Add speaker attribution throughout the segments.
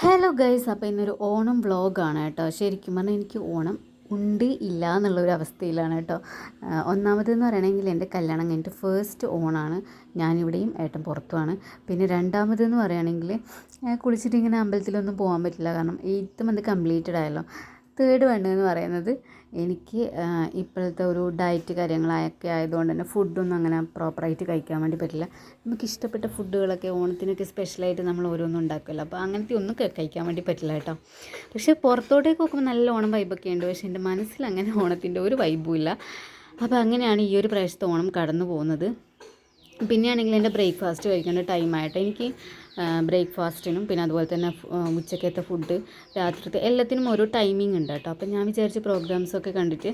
Speaker 1: Hello guys അപ്പോൾ ഇന്നൊരു ഓണം വ്ളോഗാണ് കേട്ടോ. ശരിക്കും പറഞ്ഞാൽ എനിക്ക് ഓണം ഉണ്ട് ഇല്ല എന്നുള്ളൊരു അവസ്ഥയിലാണ് കേട്ടോ. ഒന്നാമതെന്ന് പറയണമെങ്കിൽ എന്റെ കല്യാണം കഴിഞ്ഞിട്ട് ഫേസ്റ്റ് ഓണാണ്. ഞാനിവിടെയും ഏട്ടൻ പുറത്തുമാണ് പിന്നെ രണ്ടാമതെന്ന് പറയുകയാണെങ്കിൽ കുളിച്ചിട്ട് ഇങ്ങനെ അമ്പലത്തിലൊന്നും പോകാൻ പറ്റില്ല. കാരണം എയ്ത്ത് മന്ത് കംപ്ലീറ്റഡ് ആയല്ലോ. തേർഡ് വേണ്ടതെന്ന് പറയുന്നത് എനിക്ക് ഇപ്പോഴത്തെ ഒരു ഡയറ്റ് കാര്യങ്ങളൊക്കെ ആയതുകൊണ്ട് തന്നെ ഫുഡൊന്നും അങ്ങനെ പ്രോപ്പറായിട്ട് കഴിക്കാൻ വേണ്ടി പറ്റില്ല. നമുക്ക് ഇഷ്ടപ്പെട്ട ഫുഡുകളൊക്കെ ഓണത്തിനൊക്കെ സ്പെഷ്യലായിട്ട് നമ്മൾ ഓരോന്നും ഉണ്ടാക്കുമല്ലോ. അപ്പോൾ അങ്ങനത്തെ ഒന്നും കഴിക്കാൻ വേണ്ടി പറ്റില്ല കേട്ടോ. പക്ഷേ പുറത്തോട്ടേക്ക് നോക്കുമ്പോൾ നല്ല ഓണം വൈബൊക്കെ ഉണ്ട്. പക്ഷേ എന്റെ മനസ്സിൽ അങ്ങനെ ഓണത്തിന്റെ ഒരു വൈബും ഇല്ല. അപ്പോൾ അങ്ങനെയാണ് ഈ ഒരു പ്രാവശ്യത്തെ ഓണം കടന്നു പോകുന്നത്. പിന്നെയാണെങ്കിൽ എന്റെ ബ്രേക്ക്ഫാസ്റ്റ് കഴിക്കേണ്ട ടൈമായിട്ട് എനിക്ക് ബ്രേക്ക്ഫാസ്റ്റിനും പിന്നെ അതുപോലെ തന്നെ ഉച്ചക്കത്തെ ഫുഡ് രാത്രിത്തെ എല്ലാത്തിനും ഓരോ ടൈമിംഗ് ഉണ്ട് കേട്ടോ. അപ്പം ഞാൻ വിചാരിച്ച പ്രോഗ്രാംസൊക്കെ കണ്ടിട്ട്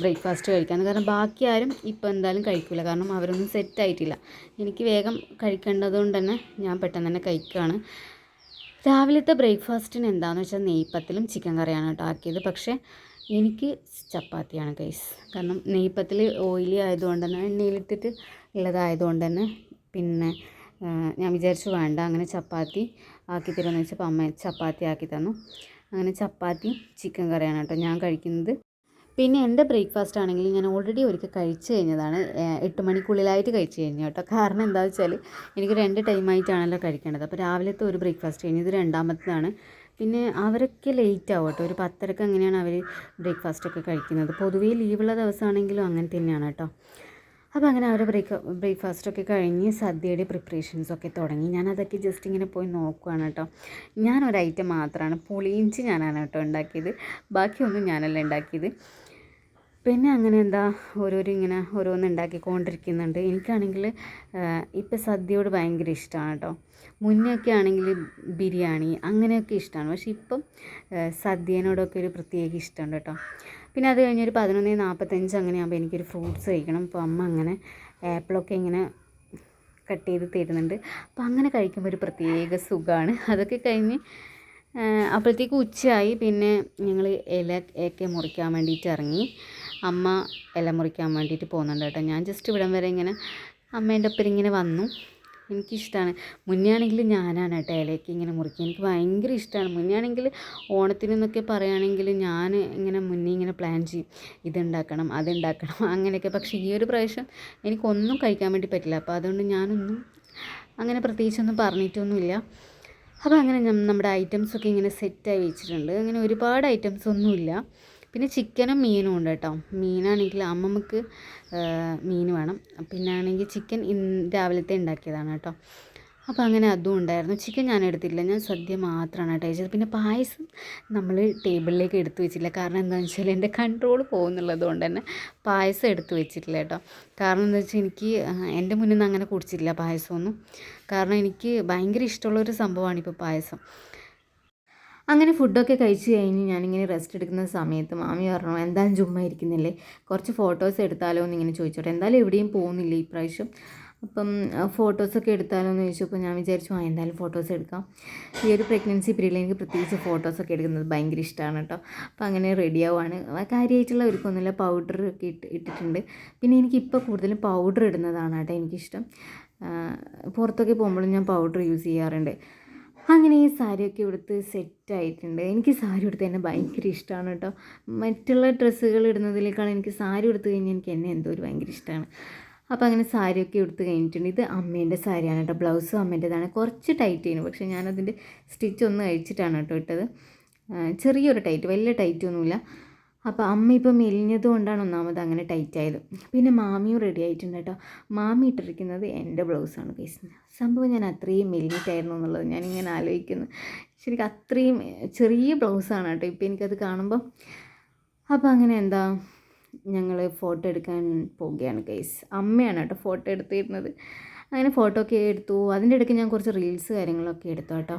Speaker 1: ബ്രേക്ക്ഫാസ്റ്റ് കഴിക്കാം കാരണം ബാക്കി ആരും ഇപ്പോൾ എന്തായാലും കഴിക്കില്ല കാരണം അവരൊന്നും സെറ്റ് ആയിട്ടില്ല. എനിക്ക് വേഗം കഴിക്കേണ്ടതുകൊണ്ട് തന്നെ ഞാൻ പെട്ടെന്ന് തന്നെ കഴിക്കുകയാണ് രാവിലത്തെ ബ്രേക്ക്ഫാസ്റ്റിന് എന്താണെന്ന് വെച്ചാൽ നെയ്പ്പത്തിലും ചിക്കൻ കറിയാണ് കേട്ടോ ആക്കിയത്. പക്ഷേ എനിക്ക് ചപ്പാത്തിയാണ് കൈസ് കാരണം നെയ്പ്പത്തിൽ ഓയിലി ആയതുകൊണ്ട് തന്നെ എണ്ണയിലിട്ടിട്ട് ഉള്ളതായതുകൊണ്ട് തന്നെ പിന്നെ ഞാൻ വിചാരിച്ചു വേണ്ട അങ്ങനെ ചപ്പാത്തി ആക്കി തരുമെന്ന് വെച്ചപ്പോൾ അമ്മ ചപ്പാത്തി ആക്കി തന്നു. അങ്ങനെ ചപ്പാത്തി ചിക്കൻ കറിയാണ് കേട്ടോ ഞാൻ കഴിക്കുന്നത്. പിന്നെ എന്റെ ബ്രേക്ക്ഫാസ്റ്റ് ആണെങ്കിൽ ഞാൻ ഓൾറെഡി ഒരിക്കൽ കഴിച്ചു കഴിഞ്ഞതാണ്. എട്ട് മണിക്കുള്ളിലായിട്ട് കഴിച്ചു കഴിഞ്ഞു കേട്ടോ. കാരണം എന്താണെന്ന് വെച്ചാൽ എനിക്ക് രണ്ട് ടൈമായിട്ടാണല്ലോ കഴിക്കേണ്ടത്. അപ്പോൾ രാവിലത്തെ ഒരു ബ്രേക്ക്ഫാസ്റ്റ് കഴിഞ്ഞ് ഇത് രണ്ടാമത്തേതാണ്. പിന്നെ അവരൊക്കെ ലേറ്റ് ആവും കേട്ടോ. ഒരു പത്തരക്ക് അങ്ങനെയാണ് അവർ ബ്രേക്ക്ഫാസ്റ്റ് ഒക്കെ കഴിക്കുന്നത്? പൊതുവേ ലീവുള്ള ദിവസമാണെങ്കിലും അങ്ങനെ തന്നെയാണ് കേട്ടോ. അപ്പോൾ അങ്ങനെ അവരുടെ ബ്രേക്ക് ബ്രേക്ക്ഫാസ്റ്റൊക്കെ കഴിഞ്ഞ് സദ്യയുടെ പ്രിപ്പറേഷൻസൊക്കെ തുടങ്ങി. ഞാനതൊക്കെ ജസ്റ്റ് ഇങ്ങനെ പോയി നോക്കുകയാണ് കേട്ടോ ഞാൻ ഒരു ഐറ്റം മാത്രമാണ് പുളിയിഞ്ചി ഞാനാണ് കേട്ടോ ഉണ്ടാക്കിയത് ബാക്കിയൊന്നും ഞാനല്ല ഉണ്ടാക്കിയത് പിന്നെ അങ്ങനെ എന്താ ഓരോരോ ഇങ്ങനെ ഓരോന്ന് ഉണ്ടാക്കിക്കൊണ്ടിരിക്കുന്നുണ്ട് എനിക്കാണെങ്കിൽ ഇപ്പം സദ്യയോട് ഭയങ്കര ഇഷ്ടമാണ് കേട്ടോ മുന്നൊക്കെ ആണെങ്കിൽ ബിരിയാണി അങ്ങനെയൊക്കെ ഇഷ്ടമാണ് പക്ഷെ ഇപ്പം സദ്യേനോടൊക്കെ ഒരു പ്രത്യേക ഇഷ്ടമുണ്ട് കേട്ടോ പിന്നെ അത് കഴിഞ്ഞൊരു പതിനൊന്ന് നാൽപ്പത്തഞ്ച് അങ്ങനെ ആകുമ്പോൾ എനിക്കൊരു ഫ്രൂട്ട്സ് കഴിക്കണം. അപ്പോൾ അമ്മ അങ്ങനെ ആപ്പിളൊക്കെ ഇങ്ങനെ കട്ട് ചെയ്ത് തരുന്നുണ്ട്. അപ്പോൾ അങ്ങനെ കഴിക്കുമ്പോൾ ഒരു പ്രത്യേക സുഖമാണ്. അതൊക്കെ കഴിഞ്ഞ് അപ്പോഴത്തേക്ക് ഉച്ചയായി. പിന്നെ ഞങ്ങൾ ഇല ഒക്കെ മുറിക്കാൻ വേണ്ടിയിട്ട് ഇറങ്ങി. അമ്മ ഇല മുറിക്കാൻ വേണ്ടിയിട്ട് പോകുന്നുണ്ട് കേട്ടോ. ഞാൻ ജസ്റ്റ് ഇവിടം വരെ ഇങ്ങനെ അമ്മേന്റെ ഒപ്പം ഇങ്ങനെ വന്നു. എനിക്കിഷ്ടമാണ് മുന്നേ ആണെങ്കിൽ ഞാനാണ് കേട്ടോ ഇലയൊക്കെ ഇങ്ങനെ മുറിക്കുക എനിക്ക് ഭയങ്കര ഇഷ്ടമാണ് മുന്നേ ആണെങ്കിൽ ഓണത്തിനെന്നൊക്കെ പറയുകയാണെങ്കിൽ ഞാൻ ഇങ്ങനെ മുന്നേ ഇങ്ങനെ പ്ലാൻ ചെയ്യും. ഇതുണ്ടാക്കണം അതുണ്ടാക്കണം അങ്ങനെയൊക്കെ. പക്ഷേ ഈ ഒരു പ്രാവശ്യം എനിക്കൊന്നും കഴിക്കാൻ വേണ്ടി പറ്റില്ല. അപ്പോൾ അതുകൊണ്ട് ഞാനൊന്നും അങ്ങനെ പ്രത്യേകിച്ചൊന്നും പറഞ്ഞിട്ടൊന്നുമില്ല. അപ്പോൾ അങ്ങനെ നമ്മുടെ ഐറ്റംസൊക്കെ ഇങ്ങനെ സെറ്റായി വെച്ചിട്ടുണ്ട്. അങ്ങനെ ഒരുപാട് ഐറ്റംസ് ഒന്നുമില്ല. പിന്നെ ചിക്കനും മീനും ഉണ്ട് കേട്ടോ. മീനാണെങ്കിൽ അമ്മമ്മക്ക് മീൻ വേണം. പിന്നെ ആണെങ്കിൽ ചിക്കൻ ഇന്ന് രാവിലത്തെ ഉണ്ടാക്കിയതാണ് കേട്ടോ. അപ്പോൾ അങ്ങനെ അതും ഉണ്ടായിരുന്നു. ചിക്കൻ ഞാൻ എടുത്തില്ല ഞാൻ സദ്യ മാത്രമാണ് കേട്ടോ കഴിച്ചത്. പിന്നെ പായസം നമ്മൾ ടേബിളിലേക്ക് എടുത്തു വെച്ചില്ല. കാരണം എന്താണെന്ന് വെച്ചാൽ എന്റെ കൺട്രോൾ പോകുന്നുള്ളത് കൊണ്ട് തന്നെ പായസം എടുത്തു വെച്ചിട്ടില്ല കേട്ടോ. കാരണം എന്താ വെച്ചാൽ എനിക്ക് എന്റെ മുന്നിൽ നിന്ന് അങ്ങനെ കുടിച്ചിട്ടില്ല പായസമൊന്നും. കാരണം എനിക്ക് ഭയങ്കര ഇഷ്ടമുള്ളൊരു സംഭവമാണ് ഇപ്പോൾ പായസം. അങ്ങനെ ഫുഡൊക്കെ കഴിച്ച് കഴിഞ്ഞ് ഞാനിങ്ങനെ റെസ്റ്റ് എടുക്കുന്ന സമയത്ത് മാമി പറഞ്ഞു എന്തായാലും ചുമ്മാ ഇരിക്കുന്നില്ലേ? കുറച്ച് ഫോട്ടോസ് എടുത്താലോ എന്ന് ഇങ്ങനെ ചോദിച്ചോട്ടെ. എന്തായാലും എവിടെയും പോകുന്നില്ല ഈ പ്രാവശ്യം അപ്പം ഫോട്ടോസൊക്കെ എടുത്താലോ എന്ന് ചോദിച്ചപ്പോൾ ഞാൻ വിചാരിച്ചു ആ എന്തായാലും ഫോട്ടോസ് എടുക്കാം. ഈ ഒരു പ്രഗ്നൻസി പീരീഡിൽ എനിക്ക് പ്രത്യേകിച്ച് ഫോട്ടോസൊക്കെ എടുക്കുന്നത് ഭയങ്കര ഇഷ്ടമാണ് കേട്ടോ അപ്പോൾ അങ്ങനെ റെഡി ആവുകയാണ് കാര്യമായിട്ടുള്ള ഒരുക്കൊന്നുമില്ല. പൗഡർ ഒക്കെ ഇട്ട് ഇട്ടിട്ടുണ്ട്. പിന്നെ എനിക്കിപ്പോൾ കൂടുതലും പൗഡർ ഇടുന്നതാണ് കേട്ടോ എനിക്കിഷ്ടം. പുറത്തൊക്കെ പോകുമ്പോഴും ഞാൻ പൗഡർ യൂസ് ചെയ്യാറുണ്ട്. അങ്ങനെ ഈ സാരിയൊക്കെ ഉടുത്ത് സെറ്റായിട്ടുണ്ട്. എനിക്ക് സാരി ഉടുത്ത് എന്നെ ഭയങ്കര ഇഷ്ടമാണ് കേട്ടോ. മറ്റുള്ള ഡ്രസ്സുകൾ ഇടുന്നതിനേക്കാൾ എനിക്ക് സാരി ഉടുത്ത് കഴിഞ്ഞാൽ എനിക്ക് എന്നെ എന്തോ ഒരു ഭയങ്കര ഇഷ്ടമാണ് അപ്പോൾ അങ്ങനെ സാരിയൊക്കെ ഉടുത്ത് കഴിഞ്ഞിട്ടുണ്ട്. ഇത് അമ്മേന്റെ സാരിയാണ് കേട്ടോ. ബ്ലൗസും അമ്മേന്റെതാണ്. കുറച്ച് ടൈറ്റ് ചെയ്യുന്നു പക്ഷേ ഞാനതിന്റെ സ്റ്റിച്ച് ഒന്ന് കഴിച്ചിട്ടാണ് കേട്ടോ ഇട്ടത്. ചെറിയൊരു ടൈറ്റ് വലിയ ടൈറ്റ് ഒന്നുമില്ല. അപ്പോൾ അമ്മ ഇപ്പോൾ മെലിഞ്ഞത് കൊണ്ടാണ് ഒന്നാമത് അങ്ങനെ ടൈറ്റ് ആയത്. പിന്നെ മാമിയും റെഡി ആയിട്ടുണ്ട് കേട്ടോ മാമി ഇട്ടിരിക്കുന്നത് എന്റെ ബ്ലൗസാണ് കേസ് സംഭവം ഞാൻ അത്രയും മെലിഞ്ഞിട്ടായിരുന്നു എന്നുള്ളത് ഞാനിങ്ങനെ ആലോചിക്കുന്നു. ശരിക്കും അത്രയും ചെറിയ ബ്ലൗസാണ് കേട്ടോ ഇപ്പോൾ എനിക്കത് കാണുമ്പോൾ അപ്പോൾ അങ്ങനെ എന്താ ഞങ്ങൾ ഫോട്ടോ എടുക്കാൻ പോവുകയാണ് കേസ് അമ്മയാണ് കേട്ടോ ഫോട്ടോ എടുത്തിരുന്നത്. അങ്ങനെ ഫോട്ടോ ഒക്കെ എടുത്തു. അതിന്റെ ഇടയ്ക്ക് ഞാൻ കുറച്ച് റീൽസ് കാര്യങ്ങളൊക്കെ എടുത്തു കേട്ടോ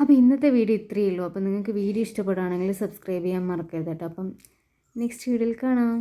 Speaker 1: അപ്പോൾ ഇന്നത്തെ വീഡിയോ ഇത്രയേ ഉള്ളൂ. അപ്പോൾ നിങ്ങൾക്ക് വീഡിയോ ഇഷ്ടപ്പെടുകയാണെങ്കിൽ സബ്സ്ക്രൈബ് ചെയ്യാൻ മറക്കരുത് കേട്ടോ. അപ്പം നെക്സ്റ്റ് വീഡിയോയിൽ കാണാം.